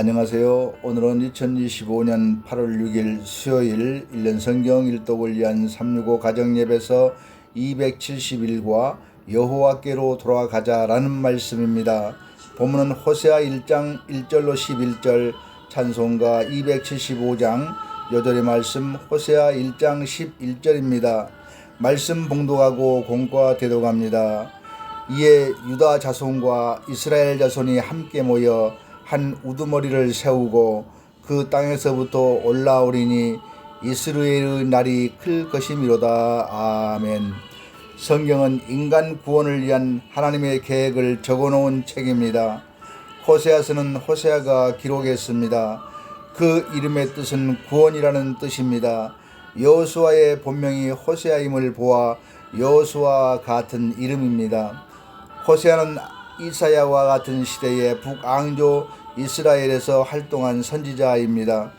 안녕하세요. 오늘은 2025년 8월 6일 수요일 1년 성경 일독을 위한 365 가정예배서 271과 여호와께로 돌아가자라는 말씀입니다. 본문은 호세아 1장 1절로 11절 찬송가 275장 여절의 말씀 호세아 1장 11절입니다. 말씀 봉독하고 공과 대독합니다. 이에 유다 자손과 이스라엘 자손이 함께 모여 한 우두머리를 세우고 그 땅에서부터 올라오리니 이스라엘의 날이 클 것이미로다. 아멘. 성경은 인간 구원을 위한 하나님의 계획을 적어놓은 책입니다. 호세아서는 호세아가 기록했습니다. 그 이름의 뜻은 구원이라는 뜻입니다. 여호수아의 본명이 호세아임을 보아 여호수아 같은 이름입니다. 호세아는 이사야와 같은 시대의 북앙조 이스라엘에서 활동한 선지자입니다.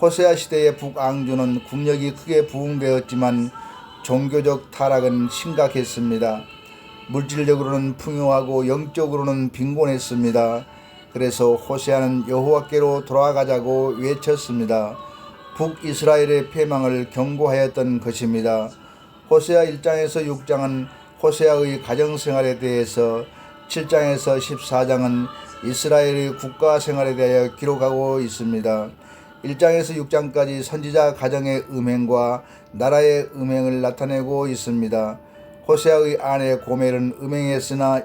호세아 시대의 북앙조는 국력이 크게 부흥되었지만 종교적 타락은 심각했습니다. 물질적으로는 풍요하고 영적으로는 빈곤했습니다. 그래서 호세아는 여호와께로 돌아가자고 외쳤습니다. 북이스라엘의 패망을 경고하였던 것입니다. 호세아 1장에서 6장은 호세아의 가정생활에 대해서 7장에서 14장은 이스라엘의 국가 생활에 대하여 기록하고 있습니다. 1장에서 6장까지 선지자 가정의 음행과 나라의 음행을 나타내고 있습니다. 호세아의 아내 고멜은 음행했으나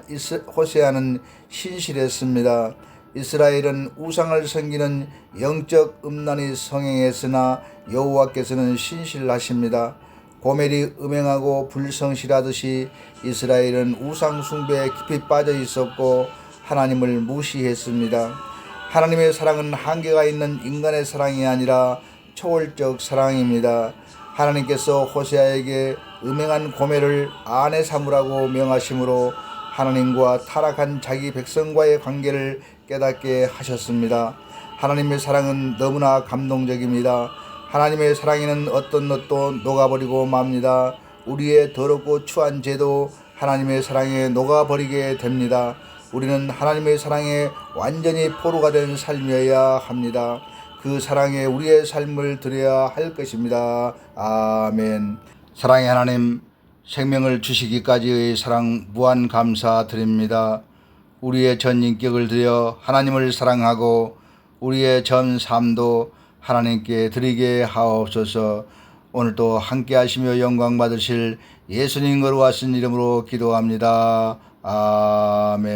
호세아는 신실했습니다. 이스라엘은 우상을 섬기는 영적 음란이 성행했으나 여호와께서는 신실하십니다. 고멜이 음행하고 불성실하듯이 이스라엘은 우상 숭배에 깊이 빠져 있었고 하나님을 무시했습니다. 하나님의 사랑은 한계가 있는 인간의 사랑이 아니라 초월적 사랑입니다. 하나님께서 호세아에게 음행한 고멜을 아내 삼으라고 명하심으로 하나님과 타락한 자기 백성과의 관계를 깨닫게 하셨습니다. 하나님의 사랑은 너무나 감동적입니다. 하나님의 사랑에는 어떤 것도 녹아버리고 맙니다. 우리의 더럽고 추한 죄도 하나님의 사랑에 녹아버리게 됩니다. 우리는 하나님의 사랑에 완전히 포로가 된 삶이어야 합니다. 그 사랑에 우리의 삶을 드려야 할 것입니다. 아멘. 사랑의 하나님, 생명을 주시기까지의 사랑 무한 감사드립니다. 우리의 전 인격을 드려 하나님을 사랑하고 우리의 전 삶도 하나님께 드리게 하옵소서. 오늘도 함께 하시며 영광 받으실 예수님 거룩하신 이름으로 기도합니다. 아멘.